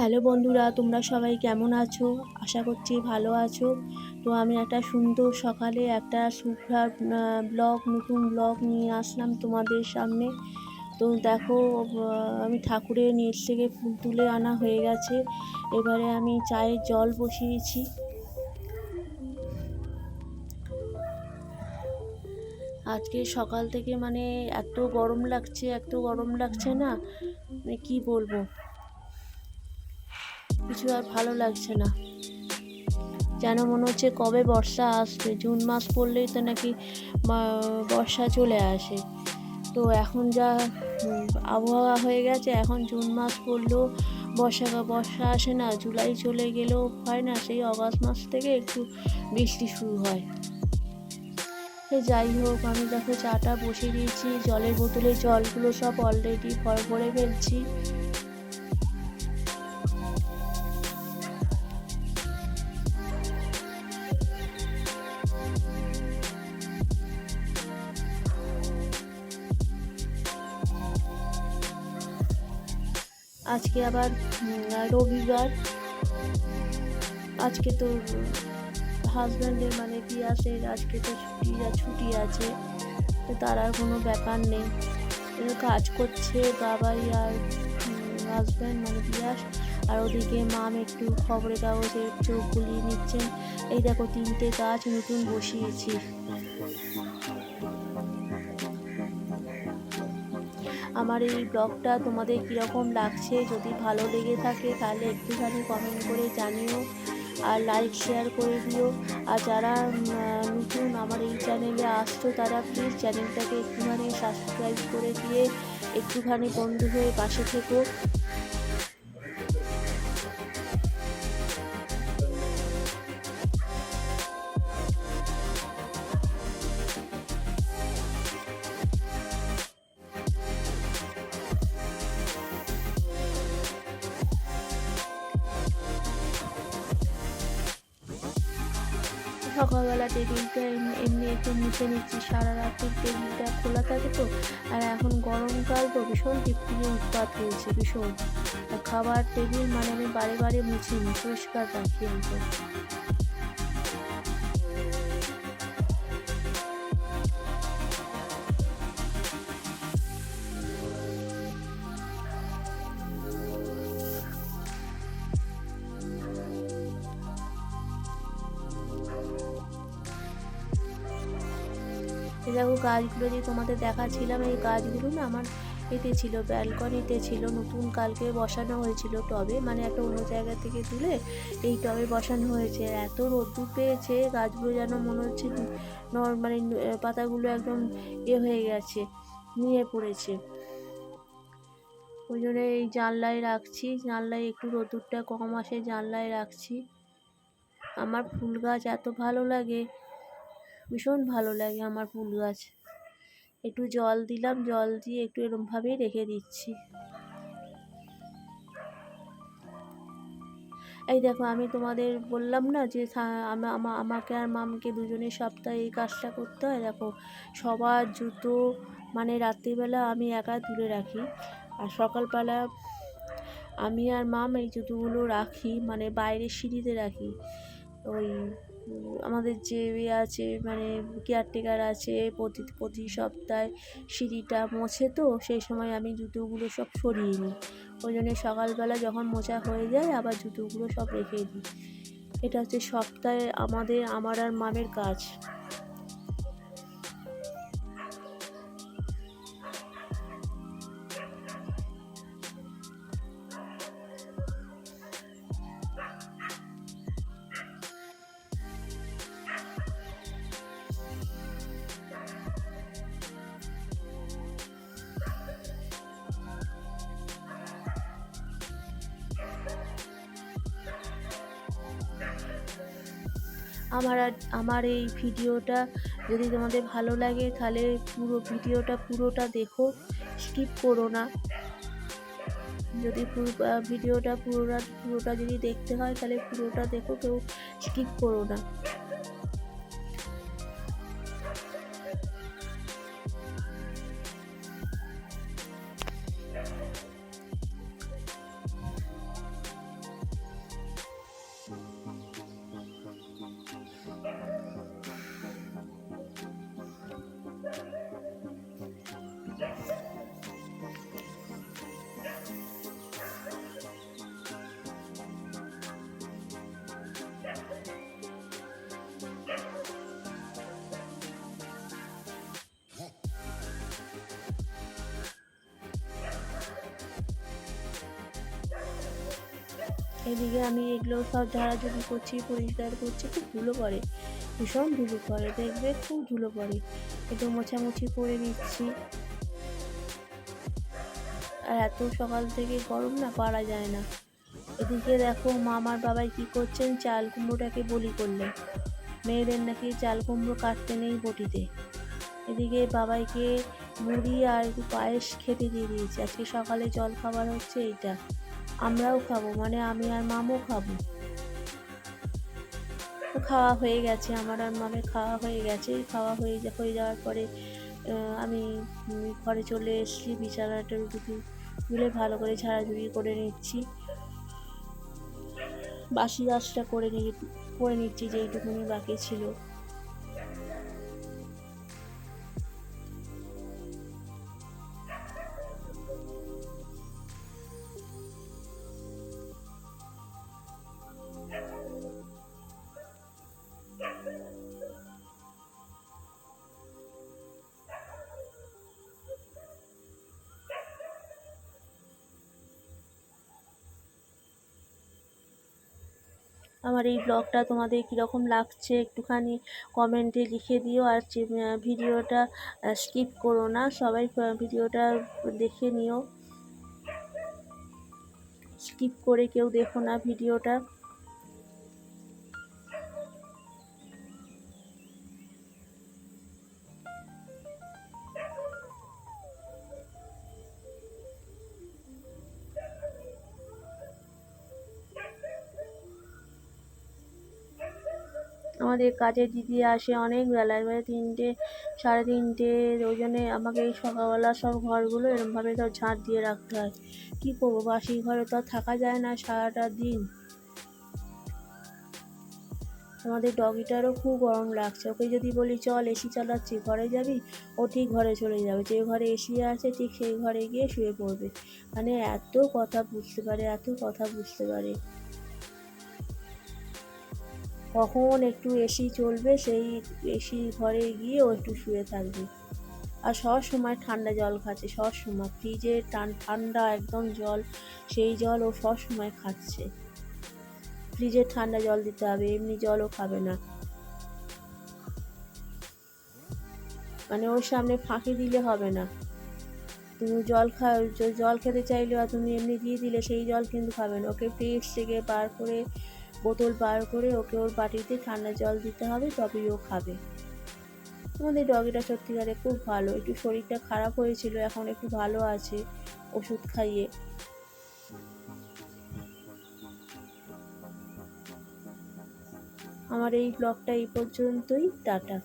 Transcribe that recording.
Hello বন্ধুরা, তোমরা সবাই কেমন আছো? আশা করছি ভালো আছো। তো আমি একটা সুন্দর সকালে একটা সুপার ব্লগ নতুন ব্লগ নিয়ে আসলাম তোমাদের সামনে। তো দেখো আমি ঠাকুরের নিচ থেকে ফুল তুলে আনা হয়ে গেছে। এবারে আমি চায়ের জল বসিয়েছি। আজকে সকাল থেকে মানে এত গরম লাগছে, এত গরম লাগছে না? মানে কি বলব? কিছু আর ভালো লাগছে না। যেন মনে হচ্ছে কবে বর্ষা আসবে। জুন মাস পড়লেই তো নাকি বর্ষা চলে আসে। তো এখন যা আবহাওয়া হয়ে গেছে, এখন জুন মাস পড়লেও বর্ষা বর্ষা আসে না, জুলাই চলে গেলেও হয় না, সেই অগাস্ট মাস থেকে একটু বৃষ্টি শুরু হয়। যাই হোক, আমি দেখো চাটা বসিয়ে দিয়েছি, জলের বোতলে জলগুলো সব অলরেডি ভরে ফেলছি। আজকে আবার রবিবার। আজকে তো হাজব্যান্ডের মানে পিয়াসের, আজকে তো ছুটি ছুটি আছে। তো তার আর কোনো ব্যাপার নেই। কাজ করছে, বাবাই আর হাজব্যান্ড মানে পিয়াস। আর ওদিকে মাম একটু খবরের কাগজে চোখ বুলিয়ে নিচ্ছেন। এই দেখো তিনটে গাছ নতুন বসিয়েছি। আমার এই ব্লগটা তোমাদের কীরকম লাগছে? যদি ভালো লেগে থাকে তাহলে একটুখানি কমেন্ট করে জানিও আর লাইক শেয়ার করে দিও। আর যারা নতুন আমার এই চ্যানেলে আসছো তারা প্লিজ চ্যানেলটাকে একটুখানি সাবস্ক্রাইব করে দিয়ে একটুখানি বন্ধু হয়ে পাশে থেকো। সকালবেলা টেবিলটা এমনি একটু মুছে নিচ্ছি, সারা রাত্রি টেবিলটা খোলা থাকে তো, আর এখন গরমকাল তো ভীষণ টিপটিপে উৎপাত হয়েছে, ভীষণ। খাবার, টেবিল মানে আমি বারে বারে মুছি নি পরিষ্কার রাখি একদম দেখো গাছগুলো যে তোমাদের দেখাচ্ছিলাম, এই গাছগুলো না আমার এতে ছিল, ব্যালকনিতে ছিল, নতুন কালকে বসানো হয়েছিল টবে মানে একটা অন্য জায়গা থেকে তুলে এই টবে বসানো হয়েছে। এত রোদ্দুর পেয়েছে, গাছগুলো যেন মনে হচ্ছে মানে পাতাগুলো একদম এ হয়ে গেছে, নিয়ে পড়েছে। ওই জন্য এই জানলায় রাখছি, জানলায় একটু রোদ্দুরটা কম আসে, জানলায় রাখছি। আমার ফুল গাছ এত ভালো লাগে ভীষণ ভালো লাগে আমার ফুল গাছ। একটু জল দিলাম, জল দিয়ে একটু এরমভাবেই রেখে দিচ্ছি। এই দেখো, আমি তোমাদের বললাম না যে আমাকে আর মামকে দুজনের সপ্তাহে এই কাজটা করতে হয়। দেখো, সবার জুতো মানে রাত্রিবেলা আমি একা তুলে রাখি আর সকালবেলা আমি আর মাম এই জুতোগুলো রাখি মানে বাইরের সিঁড়িতে রাখি। ওই আমাদের যে ইয়ে আছে মানে কেয়ারটেকার আছে, প্রতি প্রতি সপ্তাহে সিঁড়িটা মোছে তো, সেই সময় আমি জুতোগুলো সব সরিয়ে নিই। ওই জন্য সকালবেলা যখন মোছা হয়ে যায়, আবার জুতোগুলো সব রেখে দিই। এটা হচ্ছে সপ্তাহে আমাদের, আমার আর মামের কাজ। আমার আমার এই ভিডিওটা যদি তোমাদের ভালো লাগে, তাহলে পুরো ভিডিওটা, পুরোটা দেখো স্কিপ করো না। যদি পুরো ভিডিওটা পুরোটা পুরোটা যদি দেখতে হয়, তাহলে পুরোটা দেখো, কেউ স্কিপ করো না। এদিকে আমি এগুলো সব ঝাড়াঝুড়ি করছি, পরিষ্কার করছি, খুব ধুলো পড়ে, ভীষণ ধুলো পড়ে, দেখবে খুব ধুলো পড়ে। একটু মোছামুছি করে নিচ্ছি। আর এত সকাল থেকে গরম না, পারা যায় না। এদিকে দেখো মামার বাবাই কি করছেন, চাল কুমড়োটাকে বলি করলেন। মেয়েদের নাকি চাল কুমড়ো কাটতে নেই বটিতে। এদিকে বাবাইকে মুড়ি আর পায়েস খেতে দিয়ে দিয়েছি। আজকে সকালে জল খাবার হচ্ছে এইটা। আমরাও খাব মানে আমি আর মামও খাব। খাওয়া হয়ে গেছে, আমার আর মামের খাওয়া হয়ে গেছে। খাওয়া হয়ে হয়ে যাওয়ার পরে আমি ঘরে চলে এসেছি, বিছানাটা দুটো মিলে ভালো করে ঝাড়াঝুড়ি করে নিচ্ছি। বাসি কাজটা করে নি করে নিচ্ছি যেইটুকুনি বাকি ছিল। আমার এই ব্লগটা তোমাদের কীরকম লাগছে একটুখানি কমেন্টে লিখে দিও আর ভিডিওটা স্কিপ করো না। সবাই ভিডিওটা দেখে নিও। স্কিপ করে কেউ দেখো না ভিডিওটা। আমাদের কাজের দিদি আসে অনেক বেলায় মানে তিনটে, সাড়ে তিনটে, ওই জন্যে আমাকে এই সকালবেলা সব ঘরগুলো এরমভাবে তো ঝাঁট দিয়ে রাখতে হয়। কী করব, বাসি ঘরে তো থাকা যায় না সারাটা দিন। আমাদের ডগিটারও খুব গরম লাগছে, ওকে যদি বলি, চল এসি চালাচ্ছি, ঘরে যাবি? ও ঠিক ঘরে চলে যাবে, যে ঘরে এসি আছে ঠিক সেই ঘরে গিয়ে শুয়ে পড়বে। মানে এত কথা বুঝতে পারে, এত কথা বুঝতে পারে। কখন একটু এসি চলবে, সেই এসি ঘরে গিয়ে ও একটু শুয়ে থাকবে। আর সব সময় ঠান্ডা জল খাচ্ছে, সব সময় ফ্রিজে টান ঠান্ডা একদম জল, সেই জল ও সব সময় খাচ্ছে। ফ্রিজে ঠান্ডা জল দিতে হবে, এমনি জলও খাবে না। মানে ওর সামনে ফাঁকি দিলে হবে না। তুমি জল খা জল খেতে চাইলে আর তুমি এমনি দিয়ে দিলে সেই জল কিন্তু খাবে না। ওকে ফ্রিজ থেকে বার করে বোতল পার করে ওকে ওর বাটিতে ঠান্ডা জল দিতে হবে, তবেই ও খাবে। আমাদের ডগিটা সত্যিকারে খুব ভালো। একটু শরীরটা খারাপ হয়েছিল, এখন একটু ভালো আছে ওষুধ খাইয়ে। আমার এই ব্লগটা এই পর্যন্তই, টাটা।